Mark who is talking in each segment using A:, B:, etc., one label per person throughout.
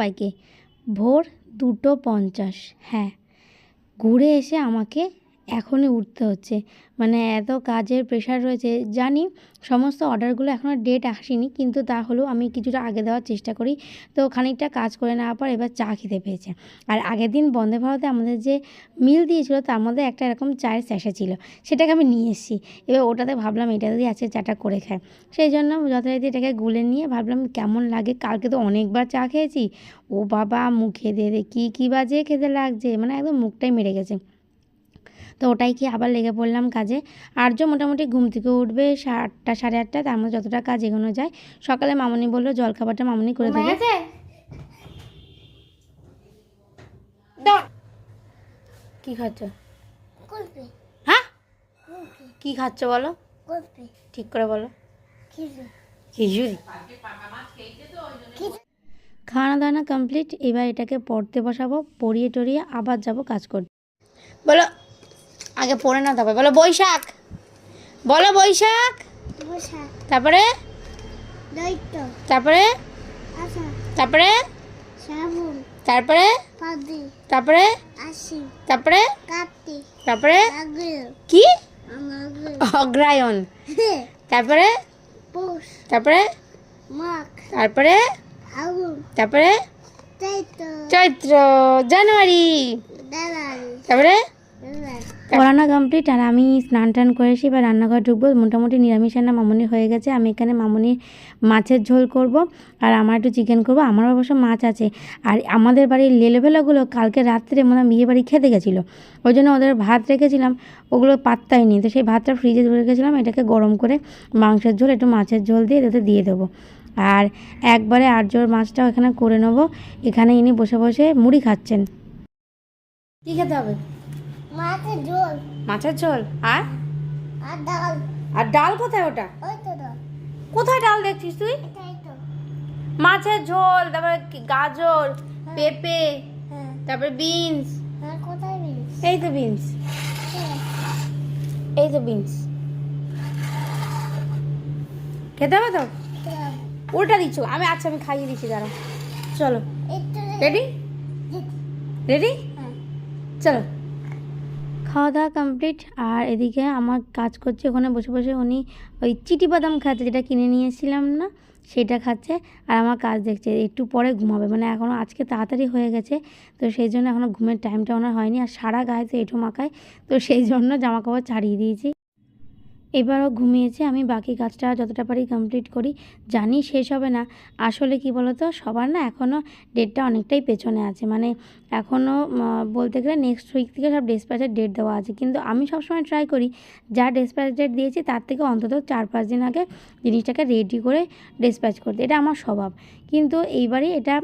A: সবাইকে। ভোর দুটো পঞ্চাশ। হ্যাঁ ঘুরে এসে আমাকে এখনই উঠতে হচ্ছে। মানে এত কাজের প্রেশার রয়েছে, জানি সমস্ত অর্ডারগুলো এখনও ডেট আসেনি, কিন্তু তা হলেও আমি কিছুটা আগে দেওয়ার চেষ্টা করি। তো খানিকটা কাজ করে নেওয়ার পর এবার চা খেতে পেয়েছে। আর আগের দিন বন্দে ভারতে আমাদের যে মিল দিয়েছিল, তার মধ্যে একটা এরকম চায়ের স্যাশে ছিল, সেটাকে আমি নিয়ে এসেছি। এবার ওটাতে ভাবলাম এটা দিয়ে আজকে চাটা করে খায় সেই জন্য যথারীতি এটাকে গুলে নিয়ে ভাবলাম কেমন লাগে, কালকে তো অনেকবার চা খেয়েছি। ও বাবা, মুখে দে, কী কী বাজে খেতে লাগছে? মানে একদম মুখটাই মেরে গেছে। তো ওটাই কি আবার লেগে পড়লাম কাজে। আর্য মোটামুটি ঘুম থেকে উঠবে সাড়ে আটটা সাড়ে আটটা তার মধ্যে যতটা কাজ এগোনো যায়। সকালে মামনি বলল জলখাবারটা মামনি করে দেবে। কি খাচ্ছ? হ্যাঁ? কি খাচ্ছ বলো? ঠিক করে বলো।
B: খিচুড়ি।
A: দাওয়ানো কমপ্লিট এবার এটাকে পড়তে বসাবো পড়িয়ে টরিয়ে আবার যাব কাজ করতে। বলো। আগে পড়ে না তবে বলো বৈশাখ। বলো বৈশাখ। তারপরে? তারপরে? তারপরে? তারপরে? তারপরে? তারপরে? তারপরে? কি? অগ্রায়ণ। তারপরে? তারপরে? তারপরে? তারপরে?
B: চৈত্র।
A: জানুয়ারি। তারপরে? পড়ানো কমপ্লিট আর আমি স্নান টান করে এসে এবার রান্নাঘর ঢুকবো। মোটামুটি নিরামিষ রান্না মামনির হয়ে গেছে। আমি এখানে মামনির মাছের ঝোল করব আর আমার একটু চিকেন করব। আমার অবশ্য মাছ আছে। আর আমাদের বাড়ির লেলেবেলাগুলো কালকে রাত্রে মানে বিয়ে বাড়ি খেতে গেছিল। ওই জন্য ওদের ভাত রেখেছিলাম। ওগুলো পাত্তাই নেই। তো সেই ভাতটা ফ্রিজে ধরে রেখেছিলাম। এটাকে গরম করে মাংসের ঝোল একটু মাছের ঝোল দিয়ে এটাতে দিয়ে দেবো। আর একবারে আটজোর মাছটাও এখানে করে নেব। এখানে ইনি বসে বসে মুড়ি খাচ্ছেন। কী খেতে হবে?
B: মাছের ঝোল।
A: মাছের ঝোল? আর?
B: আর ডাল।
A: আর ডাল কোথায় ওটা?
B: ওই তো ডাল।
A: কোথায় ডাল দেখছিস তুই?
B: তো।
A: মাছের ঝোল তারপরে গাজর পেঁপে
B: হ্যাঁ।
A: তারপরে বিনস।
B: হ্যাঁ
A: এই তো বিনস। এই তো বিনস। খেতে হবে তো? উল্টা দিচ্ছ। আমি আচ্ছা আমি খাইয়ে দিচ্ছি দাঁড়া। চলো। রেডি? রেডি
B: হ্যাঁ।
A: চলো। খাওয়া দাওয়া কমপ্লিট আর এদিকে আমার কাজ করছে ওখানে বসে বসে উনি ওই চিটি বাদাম খাচ্ছে যেটা কিনে নিয়েছিলাম না, সেটা খাচ্ছে, আর আমার কাজ দেখছে একটু পরে ঘুমাবে মানে এখনও আজকে তাড়াতাড়ি হয়ে গেছে, তো সেই জন্য এখনও ঘুমের টাইমটা ওনার হয়নি, আর সারা গায়ে তো এটু মাখায়, তো সেই জন্য জামা কাপড় ছাড়িয়ে দিয়েছি। এবারও ঘুমিয়েছে। আমি বাকি কাজটা যতটা পারি কমপ্লিট করি। জানি শেষ হবে না। আসলে কি বলতো? সবার না এখনও ডেটটা অনেকটাই পেছনে আছে। মানে এখনও বলতে গেলে নেক্সট উইক থেকে সব ডেসপ্যাচের ডেট দেওয়া আছে। কিন্তু আমি সবসময় ট্রাই করি, যা ডেসপ্যাচ ডেট দিয়েছি তার থেকে অন্তত চার পাঁচ দিন আগে জিনিসটাকে রেডি করে ডেসপ্যাচ করতে। এটা আমার স্বভাব। কিন্তু এইবারে এটা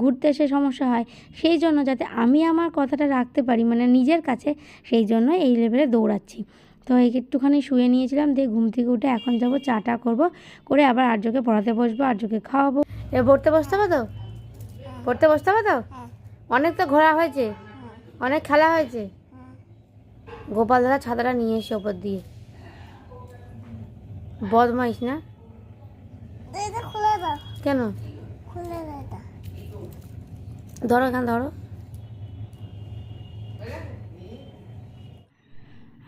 A: ঘুরতে এসে সমস্যা হয়। সেই জন্য যাতে আমি আমার কথাটা রাখতে পারি মানে নিজের কাছে, সেই জন্য এই লেভেলে দৌড়াচ্ছি। তো এই একটুখানি শুয়ে নিয়েছিলাম দিয়ে ঘুম থেকে উঠে এখন যাব চাটা করব করে আবার আর্যকে পড়াতে বসবো আর্যকে খাওয়াবো। এ পড়তে বসতে হবে তো পড়তে বসতে হবে তো
B: হ্যাঁ।
A: অনেক তো ঘোরা হয়েছে।
B: হ্যাঁ।
A: অনেক খেলা হয়েছে।
B: হ্যাঁ।
A: গোপাল দাদা ছাতাটা নিয়ে এসে ওপর দিয়ে। বদমাইশ না?
B: এটা খুলে দাও।
A: কেন?
B: খুলে দাও এটা।
A: ধরো এখান ধরো।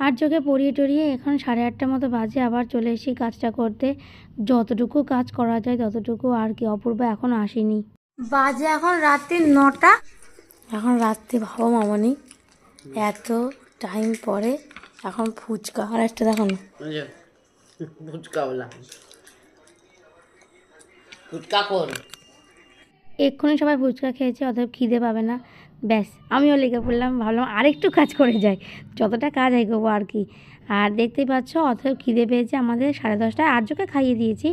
A: আর চোখে পড়িয়ে টরিয়ে এখন সাড়ে আটটার মতো বাজে আবার চলে এসেছি কাজটা করতে। যতটুকু কাজ করা যায় ততটুকু আর কি অপূর্ব এখন আসেনি। বাজে এখন রাত্রি নটা। এখন রাত্রি ভাবো মামনি এত টাইম পরে এখন ফুচকা। আর একটা দেখো না।
C: ফুচকা ফুচকা কোন?
A: এক্ষুনি সবাই ফুচকা খেয়েছে অতএব খিদে পাবে না। ব্যাস, আমিও লেগে পড়লাম, ভাবলাম আরেকটু কাজ করে যাই। যতটা কাজ এগোবো আর কি। আর দেখতেই পাচ্ছ, অতএব খিদে পেয়েছে আমাদের, সাড়ে দশটায় আর্যকে খাইয়ে দিয়েছি।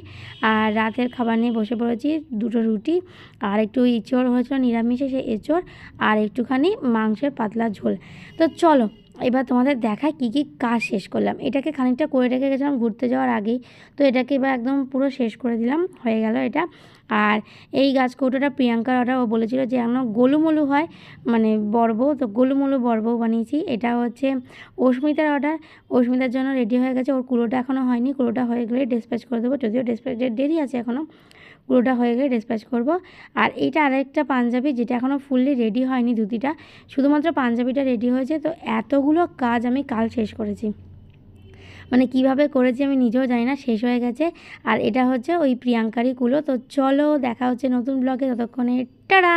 A: আর রাতের খাবার নিয়ে বসে পড়েছি দুটো রুটি, আর একটু ইঁচড় হয়েছিল, নিরামিষে সে এঁচড় আর একটুখানি মাংসের পাতলা ঝোল। তো চলো এবার তোমাদের দেখায় কী কী কাজ শেষ করলাম। এটাকে খানিকটা করে রেখে গেছিলাম ঘুরতে যাওয়ার আগেই। তো এটাকে এবার একদম পুরো শেষ করে দিলাম, হয়ে গেল এটা। আর এই গাছ কৌটোটা প্রিয়াঙ্কার অর্ডার ও বলেছিল যে এখন গোলুমলু হয় মানে বর্ব তো গোলুমলু বড়বউ বানিয়েছি। এটা হচ্ছে অস্মিতার অর্ডার অস্মিতার জন্য রেডি হয়ে গেছে। ওর কুলোটা এখনও হয়নি, কুলোটা হয়ে গেলে ডিসপ্যাচ করে দেবো। যদিও ডিসপ্যাচের দেরি আছে এখনও পুরোটা হয়ে গেলে ডিসপ্যাচ করব। আর এইটা আরেকটা পাঞ্জাবি যেটা এখনও ফুললি রেডি হয়নি ধুতিটা। শুধুমাত্র পাঞ্জাবিটা রেডি হয়েছে। তো এতগুলো কাজ আমি কাল শেষ করেছি। মানে কীভাবে করেছি আমি নিজেও জানি না, শেষ হয়ে গেছে। আর এটা হচ্ছে ওই প্রিয়াঙ্কারি কুলো। তো চলো দেখা হচ্ছে নতুন ব্লগে ততক্ষণে টাটা!